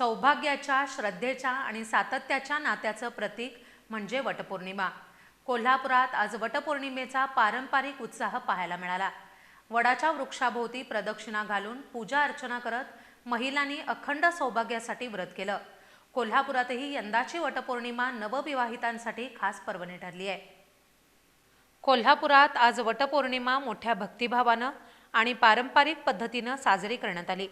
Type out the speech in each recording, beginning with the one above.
सौभाग्याच्या श्रद्धेच्या आणि सातत्याच्या नात्याचं प्रतीक म्हणजे वटपौर्णिमा. कोल्हापुरात आज वटपौर्णिमेचा पारंपरिक उत्साह पाहायला मिळाला. वडाच्या वृक्षाभोवती प्रदक्षिणा घालून पूजा अर्चना करत महिलांनी अखंड सौभाग्यासाठी व्रत केलं. कोल्हापुरातही यंदाची वटपौर्णिमा नवविवाहितांसाठी खास पर्वणी ठरली आहे. कोल्हापुरात आज वटपौर्णिमा मोठ्या भक्तिभावानं आणि पारंपरिक पद्धतीनं साजरी करण्यात आली.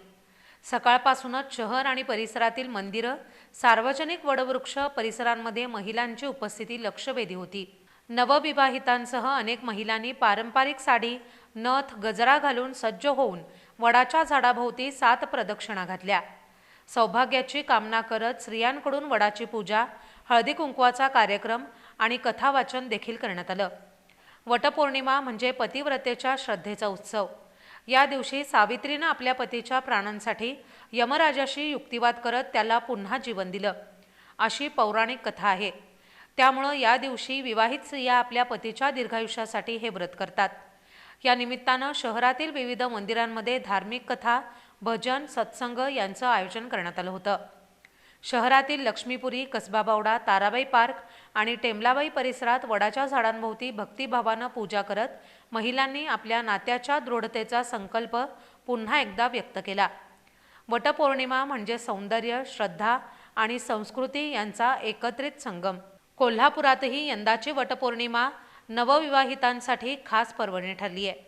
सकाळपासूनच शहर आणि परिसरातील मंदिरं सार्वजनिक वडवृक्ष परिसरांमध्ये महिलांची उपस्थिती लक्षवेधी होती. नवविवाहितांसह अनेक महिलांनी पारंपरिक साडी नथ गजरा घालून सज्ज होऊन वडाच्या झाडाभोवती सात प्रदक्षिणा घातल्या. सौभाग्याची कामना करत स्त्रियांकडून वडाची पूजा हळदी कुंकवाचा कार्यक्रम आणि कथावाचन देखील करण्यात आलं. वटपौर्णिमा म्हणजे पतिव्रतेच्या श्रद्धेचा उत्सव. या दिवशी सावित्रीनं आपल्या पतीच्या प्राणांसाठी यमराजाशी युक्तिवाद करत त्याला पुन्हा जीवन दिलं. अशी पौराणिक कथा आहे. त्यामुळं या दिवशी विवाहित स्त्रिया आपल्या पतीच्या दीर्घायुष्यासाठी हे व्रत करतात. या निमित्तानं शहरातील विविध मंदिरांमध्ये धार्मिक कथा भजन सत्संग यांचं आयोजन करण्यात आलं होतं. शहरातील लक्ष्मीपुरी कसबाबावडा ताराबाई पार्क आणि टेमलाबाई परिसरात वडाच्या झाडांभोवती भक्तिभावानं पूजा करत महिलांनी आपल्या नात्याच्या दृढतेचा संकल्प पुन्हा एकदा व्यक्त केला. वटपौर्णिमा म्हणजे सौंदर्य श्रद्धा आणि संस्कृती यांचा एकत्रित संगम. कोल्हापुरातही यंदाची वटपौर्णिमा नवविवाहितांसाठी खास पर्वणी ठरली आहे